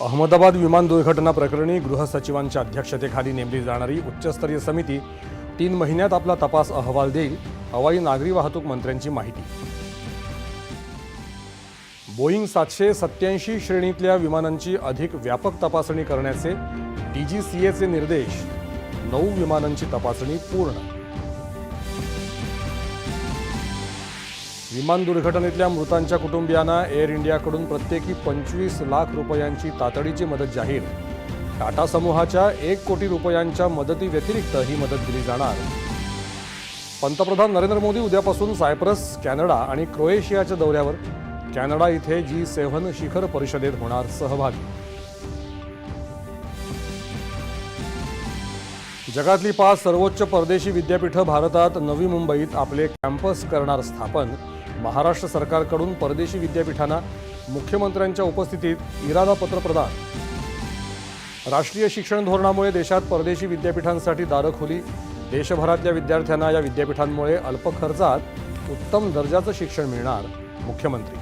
अहमदाबाद विमान दुर्घटना प्रकरणी गृहसचिवांच्या अध्यक्षतेखाली नेमली जाणारी उच्चस्तरीय समिती तीन महिन्यात आपला तपास अहवाल देईल हवाई नागरी वाहतूक मंत्र्यांची माहिती. बोईंग सातशे सत्याऐंशी श्रेणीतल्या विमानांची अधिक व्यापक तपासणी करण्याचे डीजीसीएचे निर्देश. नऊ विमानांची तपासणी पूर्ण विमान दुर्घटनेतल्या मृतांच्या कुटुंबियांना एअर इंडियाकडून प्रत्येकी पंचवीस लाख रुपयांची तातडीची मदत जाहीर. टाटा समूहाच्या एक कोटी रुपयांच्या मदतीव्यतिरिक्त ही मदत दिली जाणार. पंतप्रधान नरेंद्र मोदी उद्यापासून सायप्रस कॅनडा आणि क्रोएशियाच्या दौऱ्यावर. कॅनडा इथे जी सेव्हन शिखर परिषदेत होणार सहभागी. जगातली पाच सर्वोच्च परदेशी विद्यापीठं भारतात नवी मुंबईत आपले कॅम्पस करणार स्थापन. महाराष्ट्र सरकारकडून परदेशी विद्यापीठांना मुख्यमंत्र्यांच्या उपस्थितीत इरादापत्र प्रदान राष्ट्रीय शिक्षण धोरणामुळे देशात परदेशी विद्यापीठांसाठी दारं खुली. देशभरातल्या विद्यार्थ्यांना या विद्यापीठांमुळे अल्प खर्चात उत्तम दर्जाचं शिक्षण मिळणार मुख्यमंत्री.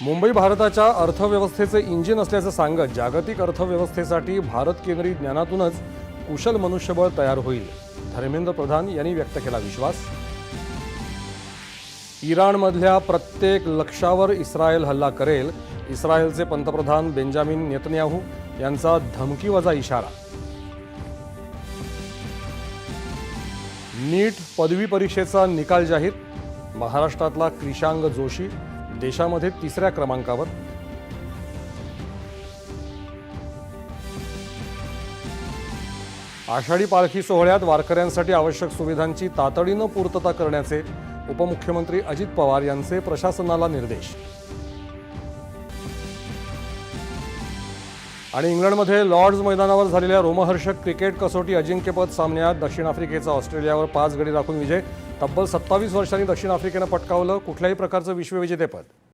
मुंबई भारताच्या अर्थव्यवस्थेचे इंजिन असल्याचं सांगत जागतिक अर्थव्यवस्थेसाठी भारत केंद्रीय ज्ञानातूनच कुशल मनुष्यबळ तयार होईल. धर्मेंद्र प्रधान यांनी व्यक्त केला विश्वास. इराणमधल्या प्रत्येक लक्षावर इस्रायल हल्ला करेल. इस्रायलचे पंतप्रधान बेंजामिन नेतन्याहू यांचा धमकीवजा इशारा. नीट पदवी परीक्षेचा निकाल जाहीर. महाराष्ट्रातला क्रिशांग जोशी देशामध्ये तिसऱ्या क्रमांकावर. आषाढी पालखी सोहळ्यात वारकऱ्यांसाठी आवश्यक सुविधांची तातडीनं पूर्तता करण्याचे उपमुख्यमंत्री अजित पवार यांचे प्रशासनाला निर्देश. आणि इंग्लंडमध्ये लॉर्ड्स मैदानावर झालेल्या रोमहर्षक क्रिकेट कसोटी अजिंक्यपद सामन्यात दक्षिण आफ्रिकेचा ऑस्ट्रेलियावर पाच गडी राखून विजय तब्बल सत्तावीस वर्षांनी दक्षिण आफ्रिकेनं पटकावलं कुठल्याही प्रकारचं विश्वविजेतेपद.